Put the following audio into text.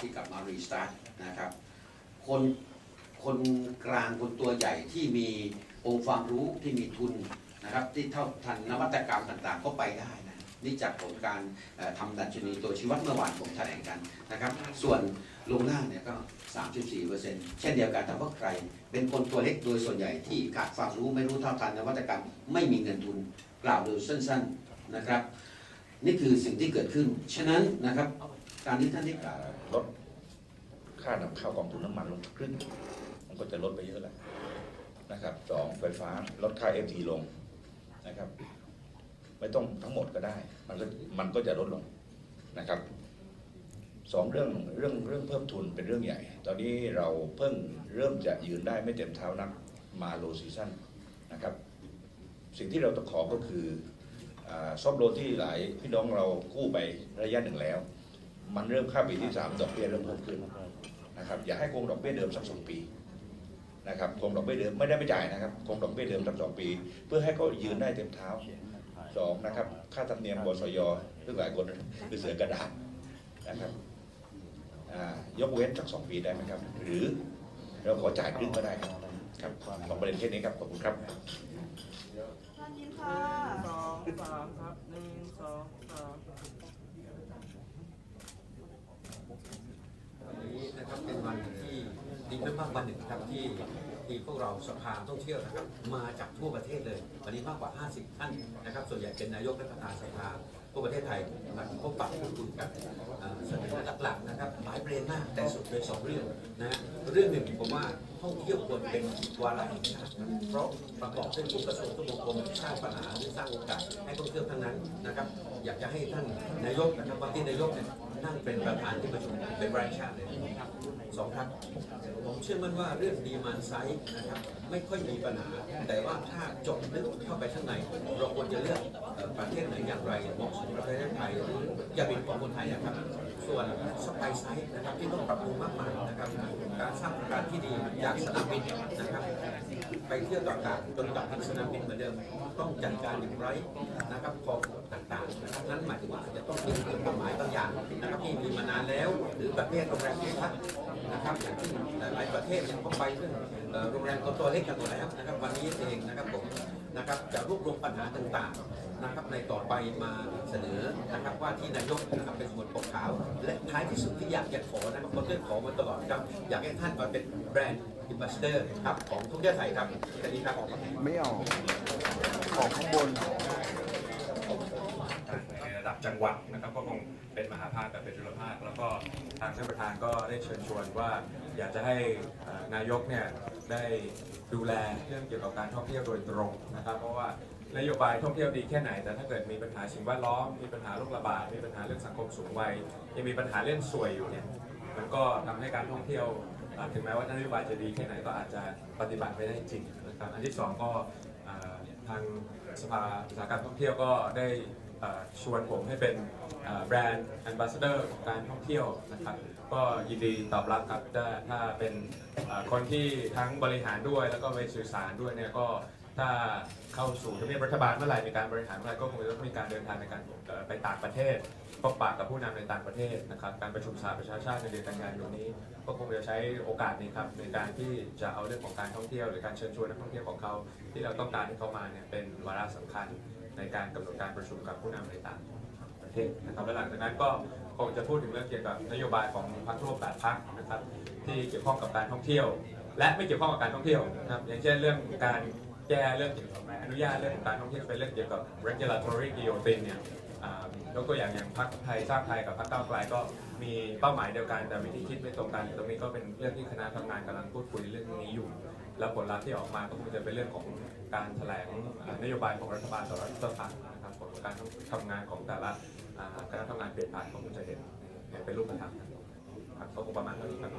ที่กลับมารีสตาร์ทนะครับคนคนกลางคนตัวใหญ่ที่มีองค์ความรู้ที่มีทุนนะครับที่เท่าทันนวัตกรรมต่างๆ ก็ไปได้นะนี่จากผลการเอ่อทำดัชนีตัวชีวัดเมื่อวานผมแถลงกันนะครับ ส่วนลงล่างเนี่ยก็ 34%เช่นเดียวกันแต่ว่าใคร เป็นคนตัวเล็กโดยส่วนใหญ่ที่ขาดความรู้ไม่รู้เท่าทันนวัตกรรมไม่มีเงินทุนกล่าวโดยสั้น ๆนะครับ นี่คือสิ่งที่เกิดขึ้น ฉะนั้นนะครับ การที่ท่านที่กล่าวลดค่านำเข้ากองทุนน้ำมันลงครึ่งมันก็จะลดไปเยอะแล้วนะครับสองไฟฟ้าลดค่าเอฟทีลงนะครับ ไม่ต้องทั้งหมดก็ได้ มันก็มันก็จะลดลงนะครับสองเรื่องเรื่องเรื่องเพิ่มทุนเป็นเรื่องใหญ่ ตอนนี้เราเพิ่งเริ่มจะยืนได้ไม่เต็มเท้านักมาโลซีซั่นนะครับ สิ่งที่เราต้องขอก็คืออาซอฟโลนที่หลายพี่น้องเรากู้ไประยะหนึ่งแล้ว มันเริ่มเข้าปีที่ 3 ดอกเบี้ยเริ่มเพิ่มขึ้นนะครับอย่าให้คงดอกเบี้ยเดิมสักสองปีนะครับคงดอกเบี้ยเดิมไม่ได้ไม่จ่ายนะครับคงดอกเบี้ยเดิมสักสองปี เพื่อให้เขายืนได้เต็มเท้าสองนะครับค่าธรรมเนียมบสยซึ่งหลายคนคือเสือกระดาษนะครับอ่ายกเว้นสักสองปีได้ไหมครับ หรือเราขอจ่ายครึ่งก็ได้ครับครับสองประเด็นแค่นี้ครับขอบคุณครับท่านยิ้มค่ะสองสามครับหนึ่งสองสาม วันนี้นะครับเป็นวันที่ดีมากๆ วันหนึ่งครับที่ที่พวกเราสภาท่องเที่ยวนะครับ มาจากทั่วประเทศเลย วันนี้มากกว่า 50 ท่านนะครับ ส่วนใหญ่เป็นนายกและประธานสภาทั่วประเทศไทยมาพบปะพูดคุยกันเสนอหลักๆนะครับหลายประเด็นมากแต่สุดเลยสองเรื่องนะฮะเรื่องหนึ่งผมว่าท่องเที่ยวควรเป็นวาระแห่งชาติเพราะประกอบด้วยทุกกระทรวงทุกองค์กรสร้างปัญหาหรือสร้างโอกาสให้ท่องเที่ยวทั้งนั้นนะครับ อยากจะให้ท่านนายกนะครับวันที่นายกเนี่ยนั่งเป็นประธานที่ประชุมเป็นรายชาติเลย สองครับผมเชื่อมั่นว่าเรื่องดีมานไซด์นะครับไม่ค่อยมีปัญหา แต่ว่าถ้าจบลึกเข้าไปข้างใน เราควรจะเลือกประเทศไหนอย่างไรเหมาะสมกับประเทศไทยอย่าเป็นของคนไทยนะครับ ส่วนสไปไซด์นะครับที่ต้องปรับปรุงมากมายนะครับการสร้างโอกาสที่ดีจากสนามบินนะครับไปเที่ยวต่างๆจนกลับที่สนามบินเหมือนเดิมต้องจัดการอย่างไรนะครับข้อต่างๆนะครับนั้นหมายถึงว่าจจะต้องมีกฎหมายบางอย่างนะครับที่มีมานานแล้ว หรือประเภทโรงแรมที่พัก นะครับอย่างที่หลายประเทศเนี่ยเขาไปเรื่องโรงแรมตัวเล็กกันหมดแล้วนะครับวันนี้เองนะครับผมนะครับจะรวบรวมปัญหาต่างๆนะครับในต่อไปมาเสนอนะครับว่าที่นายกนะครับเป็นสมุดปกขาว และท้ายที่สุดที่อยากจะขอนะครับคนเรื่องขอมาตลอดครับ อยากให้ท่านมาเป็นแบรนด์อิมบัสเดอร์ครับของท่องเที่ยวไทยครับแค่นี้ครับไม่ออกออกข้างบน จังหวัดนะครับก็คงเป็นมหาภาคกับเป็นจุลภาค แล้วก็ทางท่านประธานก็ได้เชิญชวนว่าอยากจะให้นายกเนี่ยได้ดูแลเรื่องเกี่ยวกับการท่องเที่ยวโดยตรงนะครับ เพราะว่านโยบายท่องเที่ยวดีแค่ไหน แต่ถ้าเกิดมีปัญหาสิ่งแวดล้อมมีปัญหาโรคระบาดมีปัญหาเรื่องสังคมสูงวัยยังมีปัญหาเรื่องสวยอยู่เนี่ยมันก็ทำให้การท่องเที่ยวถึงแม้ว่านโยบายจะดีแค่ไหนก็อาจจะปฏิบัติไม่ได้จริงนะครับอันที่สองก็ทางสภาอุตสาหกรรมท่องเที่ยวก็ได้ ชวนผมให้เป็นแบรนด์แอ b บ s สเดอร์ของการท่องเที่ยวนะครับ ก็ยินดีตอบรับครับถ้าถ้าเป็นคนที่ทั้งบริหารด้วยแล้วก็ไปสื่อสารด้วยเนี่ยก็ถ้าเข้าสู่ทำเนียบรัฐบาลเมื่อไหร่มีการบริหารเมื่อไหร่ก็คงจะต้องมีการเดินทางในการไปต่างประเทศพบปะกับผู้นำในต่างประเทศนะครับ การประชุมสหประชาชาติในเดือนกันยายนนี้ ก็คงจะใช้โอกาสนี้ครับในการที่จะเอาเรื่องของการท่องเที่ยว หรือการเชิญชวนนักท่องเที่ยวของเขา ที่เราต้องการให้เขามาเนี่ยเป็นวาระสำคัญ ในการกำหนดการประชุมกับผู้นำในต่างประเทศนะครับและหลังจากนั้นก็คงจะพูดถึงเรื่องเกี่ยวกับนโยบายของพรรคร่วมแปดพรรคนะครับที่เกี่ยวข้องกับการท่องเที่ยว และไม่เกี่ยวข้องกับการท่องเที่ยวนะครับอย่างเช่นเรื่องการแก้เรื่องเกี่ยวกับอนุญาตเรื่องการท่องเที่ยวเป็นเรื่องเกี่ยวกับ regulatory guillotine เนี่ยยกตัวอย่างอย่างพรรคไทยสร้างไทยกับพรรคก้าวไกลก็มีเป้าหมายเดียวกันแต่วิธีคิดไม่ตรงกันตรงนี้ก็เป็นเรื่องที่คณะทำงานกำลังพูดคุยเรื่องนี้อยู่ แล้วผลลัพธ์ที่ออกมาก็คงจะเป็นเรื่องของการแถลงนโยบายของรัฐบาลต่อรัฐสภานะครับผลของการทำงานของแต่ละอ่าคณะทำงานเปลี่ยนผ่านก็คงจะเห็นเป็นรูปธรรมครับก็คงประมาณเท่านี้ครับ